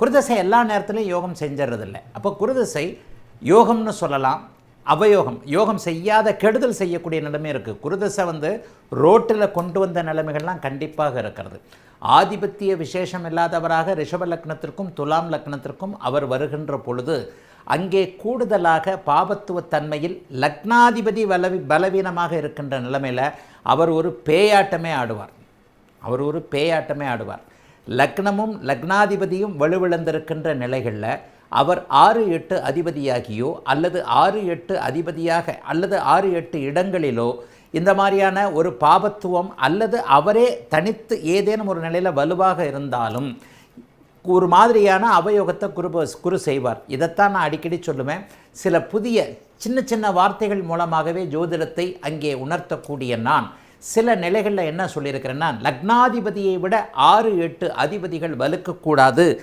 குருதசை எல்லா நேரத்துலையும் யோகம் செஞ்சிடறதில்லை அப்போ குருதசை யோகம்னு சொல்லலாம் அவயோகம். யோகம் செய்யாத கெடுதல் செய்யக்கூடிய நிலைமை இருக்குது குருதசை வந்து ரோட்டில் கொண்டு வந்த நிலைமைகள்லாம் கண்டிப்பாக இருக்கிறது. ஆதிபத்திய விசேஷம் இல்லாதவராக ரிஷப லக்னத்திற்கும் துலாம் லக்னத்திற்கும் அவர் வருகின்ற பொழுது அங்கே கூடுதலாக பாபத்துவத்தன்மையில் லக்னாதிபதி பலவி பலவீனமாக இருக்கின்ற நிலைமையில் அவர் ஒரு பேயாட்டமே ஆடுவார். அவர் ஒரு பேயாட்டமே ஆடுவார். லக்னமும் லக்னாதிபதியும் வலுவிழந்திருக்கின்ற நிலைகளில் அவர் ஆறு எட்டு அதிபதியாகியோ அல்லது ஆறு எட்டு அதிபதியாக அல்லது ஆறு எட்டு இடங்களிலோ இந்த மாதிரியான ஒரு பாபத்துவம் அல்லது அவரே தனித்து ஏதேனும் ஒரு நிலையில் வலுவாக இருந்தாலும் ஒரு மாதிரியான அவயோகத்தை குரு குரு செய்வார். இதைத்தான் நான் அடிக்கடி சொல்லுவேன். சில புதிய சின்ன சின்ன வார்த்தைகள் மூலமாகவே ஜோதிடத்தை அங்கே உணர்த்தக்கூடிய நான் சில நிலைகளில் என்ன சொல்லியிருக்கிறேன்னா லக்னாதிபதியை விட ஆறு எட்டு அதிபதிகள் வலுக்கக்கூடாது.